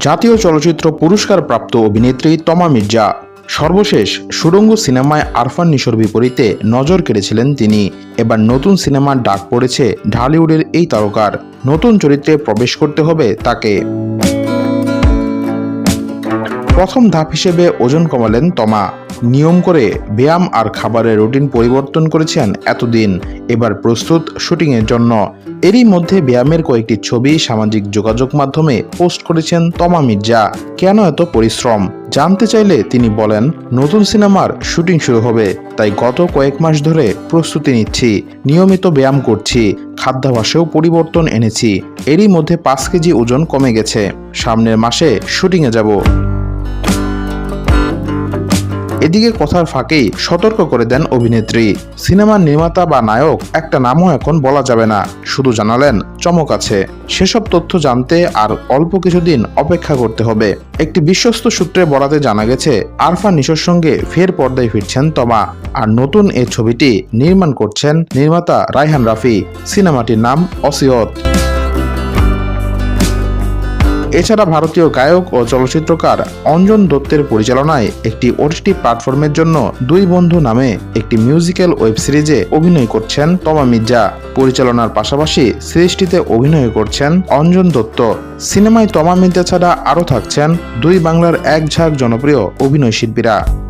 জাতীয় চলচ্চিত্র পুরস্কার প্রাপ্ত অভিনেত্রী তমা মির্জা। সর্বশেষ সুরঙ্গ সিনেমায় আরফান নিশোর বিপরীতে নজর কেড়েছিলেন তিনি। এবার নতুন সিনেমার ডাক পড়েছে ঢালিউডের এই তারকার। নতুন চরিত্রে প্রবেশ করতে হবে তাকে। প্রথম ধাপ হিসেবে ওজন কমালেন তমা। নিয়ম করে ব্যায়াম আর খাবারের রুটিন পরিবর্তন করেছেন এতদিন। এবার প্রস্তুত শুটিংয়ের জন্য। এরই মধ্যে ব্যায়ামের কয়েকটি ছবি সামাজিক যোগাযোগ মাধ্যমে পোস্ট করেছেন তমা মির্জা। কেন এত পরিশ্রম? জানতে চাইলে তিনি বলেন, নতুন সিনেমার শুটিং শুরু হবে, তাই গত কয়েক মাস ধরে প্রস্তুতি নিচ্ছি। নিয়মিত ব্যায়াম করছি খাদ্যাভ্যাসেও পরিবর্তন এনেছি। এরই মধ্যে পাঁচ কেজি ওজন কমে গেছে। সামনের মাসে শুটিংয়ে যাব। এদিকে কথার ফাঁকেই সতর্ক করে দেন অভিনেত্রী। সিনেমার নির্মাতা বা নায়ক একটা নামও এখন বলা যাবে না। শুধু জানালেন, চমক আছে। সেসব তথ্য জানতে আর অল্প কিছুদিন অপেক্ষা করতে হবে। একটি বিশ্বস্ত সূত্রে বরাতে জানা গেছে আরফান নিশোর সঙ্গে ফের পর্দায় ফিরছেন তমা। আর নতুন এই ছবিটি নির্মাণ করছেন নির্মাতা রায়হান রাফি। সিনেমাটির নাম অসিয়ত। এছাড়া ভারতীয় গায়ক ও চলচ্চিত্রকার অঞ্জন দত্তের পরিচালনায় একটি ওটিটি প্ল্যাটফর্মের জন্য দুই বন্ধু নামে একটি মিউজিক্যাল ওয়েব সিরিজে অভিনয় করছেন তমা মির্জা। পরিচালনার পাশাপাশি সিরিজটিতে অভিনয় করছেন অঞ্জন দত্ত। সিনেমায় তমা মির্জা ছাড়া আরও থাকছেন দুই বাংলার এক ঝাঁক জনপ্রিয় অভিনয় শিল্পীরা।